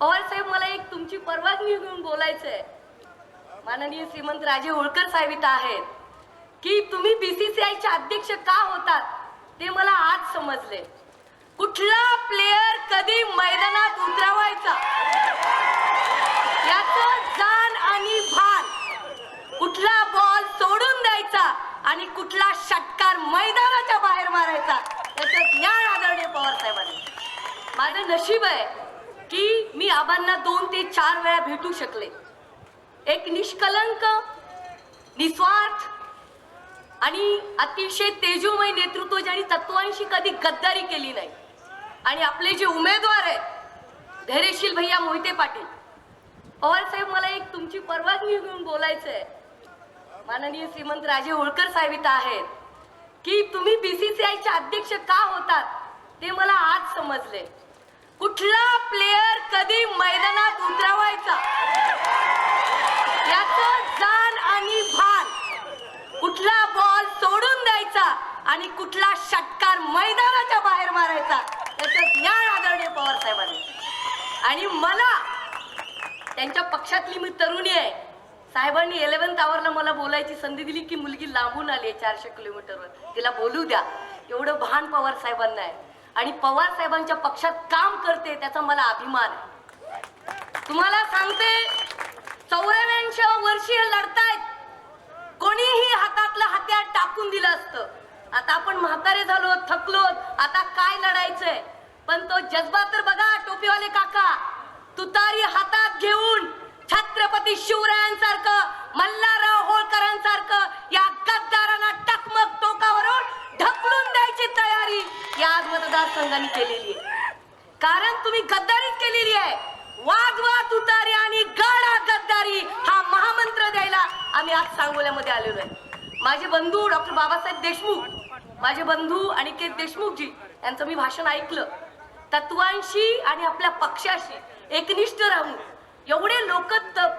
पवार साहेब मला एक तुमची परवानगी घेऊन बोलायचंय. माननीय श्रीमंत राजे होळकर साहेब इथं आहेत. की तुम्ही बीसीसीआयचे अध्यक्ष का होतात ते मला आज समजले. कुठला प्लेयर कधी मैदानात उतरवायचा? याचं जाण आणि भान. कुठला बॉल सोडून द्यायचा आणि कुठला षटकार मैदानाच्या बाहेर मारायचा याचं ज्ञान आदरणीय पवार साहेबांनी. माझं नशीब आहे की मी आबांना दोन ते चार वेळा भेटू शकले. एक निष्कलंक निस्वार्थ आणि अतिशय तेजोमय नेतृत्व ज्यांनी तत्वांशी कधी गद्दारी केली नाही. आणि आपले जे उमेदवार आहेत धैर्यशील भैया मोहिते पाटील. पवार साहेब मला एक तुमची परवानगी घेऊन बोलायचं आहे माननीय श्रीमंत राजे होळकर साहेब इथं आहेत. की तुम्ही बीसीसीआयचे अध्यक्ष का होतात ते मला आज समजले. कुठला प्लेयर कधी मैदानात उतरवायचा? याच जाण आणि भान. कुठला बॉल सोडून द्यायचा आणि कुठला षटकार मैदानाच्या बाहेर मारायचा याचं ज्ञान आदरणीय पवार साहेबांनी. आणि मला त्यांच्या पक्षातली मी तरुणी आहे. साहेबांनी इलेव्हन्थ आवरला मला बोलायची संधी दिली की मुलगी लांबून आली आहे चारशे किलोमीटरवर. तिला बोलू द्या. एवढं भान पवार साहेबांना आहे. आणि पवार साहेबांच्या पक्षात काम करते त्याचा मला अभिमान आहे. तुम्हाला सांगते चौऱ्याऐंशी वर्षीय लढतायत. कोणीही हातातलं हत्यार टाकून दिलं असतं. आता आपण म्हातारे झालो थकलो आता काय लढायचंय? पण तो जज्बा तर बघा टोपीवाले काका. तुतारी हातात घेऊन छत्रपती शिवरायांसारखं मल्ला मतदारसंघाने केलेली आहे. कारण तुम्ही गद्दारीच केलेली आहे. वाजवा तुतारी आणि गाडा गद्दारी हा महामंत्र द्यायला आम्ही आज सांगोल्यामध्ये आलेलो आहे. माझे बंधू डॉक्टर बाबासाहेब देशमुख माझे बंधू अनिकेत देशमुखजी यांचं मी भाषण ऐकलं. तत्वांशी आणि आपल्या पक्षाशी एकनिष्ठ राहून एवढे लोक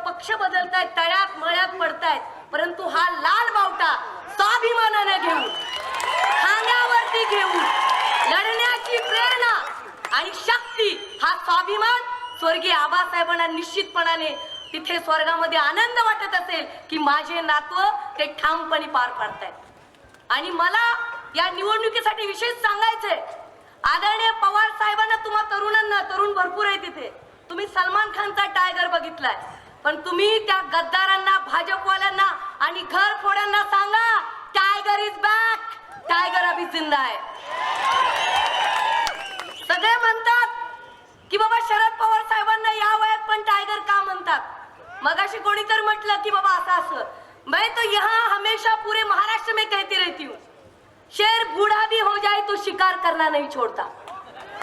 पक्ष बदलतायत तळ्यात मळ्यात पडतायत परंतु हा लाल बावटा स्वाभिमानाने घेऊन खाण्यावरती घेऊन आणि शक्ती हा स्वाभिमान स्वर्गीय आबासाहेबांना निश्चितपणाने तिथे स्वर्गामध्ये आनंद वाटत असेल की माझे नातव ते ठामपणे पार पाडतायत. आणि मला या निवडणुकीसाठी विशेष सांगायचंय. आदरणीय पवार साहेबांना तुम्हा तरुणांना तरुण भरपूर आहे तिथे. तुम्ही सलमान खानचा टायगर बघितलाय. पण तुम्ही त्या गद्दारांना भाजपवाल्यांना आणि घर फोड्यांना सांगा टायगर इज बॅक टायगर अभी जिंदा आहे सगळे म्हणतात की बाबा शरद पवार साहेबांना या वयात पण टायगर का म्हणतात मगाशी म्हटलं की बाबा असं असं. मैं तो यहाँ हमेशा पूरे महाराष्ट्र में कहती रहती हूँ शेर बूढ़ा भी हो जाए तो शिकार करना नहीं छोड़ता।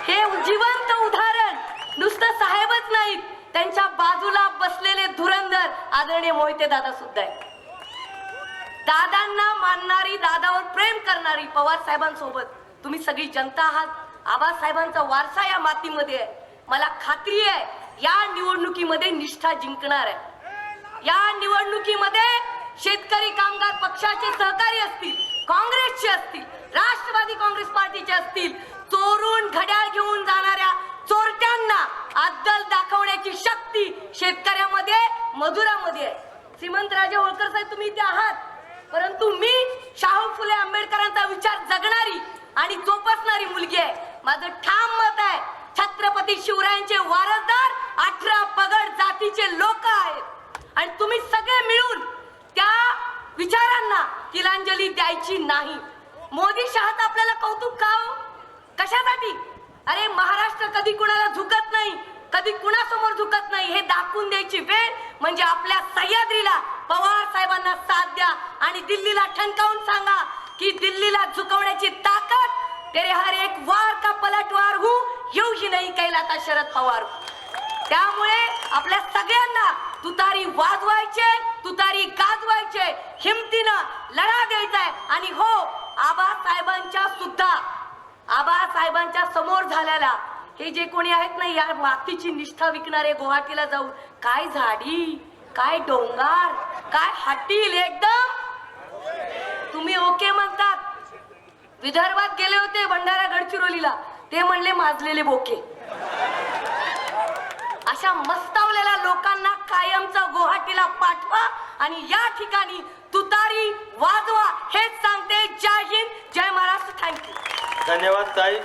हे जिवंत उदाहरण नुसतं साहेबच नाहीत त्यांच्या बाजूला बसलेले धुरंधर आदरणीय मोहिते दादा सुद्धा आहेत. दादांना मानणारी दादावर प्रेम करणारी पवार साहेबांसोबत तुम्ही सगळी जनता आहात. आबासाहेबांचा वारसा या मातीमध्ये आहे. मला खात्री आहे या निवडणुकीमध्ये निष्ठा जिंकणार आहे. या निवडणुकीमध्ये शेतकरी कामगार पक्षाचे सहकारी असतील काँग्रेसचे असतील राष्ट्रवादी काँग्रेस पार्टीचे असतील चोरून घड्याळ घेऊन जाणाऱ्या चोरट्यांना अद्दल दाखवण्याची शक्ती शेतकऱ्यामध्ये मजुरामध्ये आहे. श्रीमंत राजे होळकर साहेब तुम्ही इथे आहात. परंतु मी शाहू फुले आंबेडकरांचा विचार जगणारी आणि जोपासणारी मुलगी आहे. माझं ठाम मत आहे छत्रपती शिवरायांचे वारसदार अठरा पगड जातीचे लोक आहेत आणि तुम्ही सगळे मिळून त्या विचारांना तिलांजली द्यायची नाही. मोदी शहात आपल्याला कौतुक का हो? कशासाठी? अरे महाराष्ट्र कधी कुणाला झुकत नाही कधी कुणासमोर झुकत नाही हे दाखवून द्यायची वेळ म्हणजे आपल्या सह्याद्रीला पवार साहेबांना साथ द्या आणि दिल्लीला ठणकावून सांगा की दिल्लीला झुकवण्याची ताकद तेरे हर एक वार का पलटवार हू येऊ ही नाही कैलाता शरद पवार. त्यामुळे आपल्या सगळ्यांना तुतारी वाजवायचे तुतारी गाजवायचे हिमतीनं लढा द्यायचा आहे आणि हो आबा साहेबांच्या सुद्धा आबा साहेबांच्या समोर झालेला हे जे कोणी आहेत ना या मातीची निष्ठा विकणारे गुवाहाटीला जाऊन काय झाडी काय डोंगर काय हटील एकदम? तुम्ही ओके म्हणतात. विदर्भात गेले होते भंडारा गडचिरोलीला ते म्हणले माजलेले बोके अशा मस्तावलेल्या लोकांना कायमचा गुवाहाटीला पाठवा आणि या ठिकाणी तुतारी वाजवा हेच सांगते. जय हिंद. जय महाराष्ट्र. थँक्यू धन्यवाद ताई.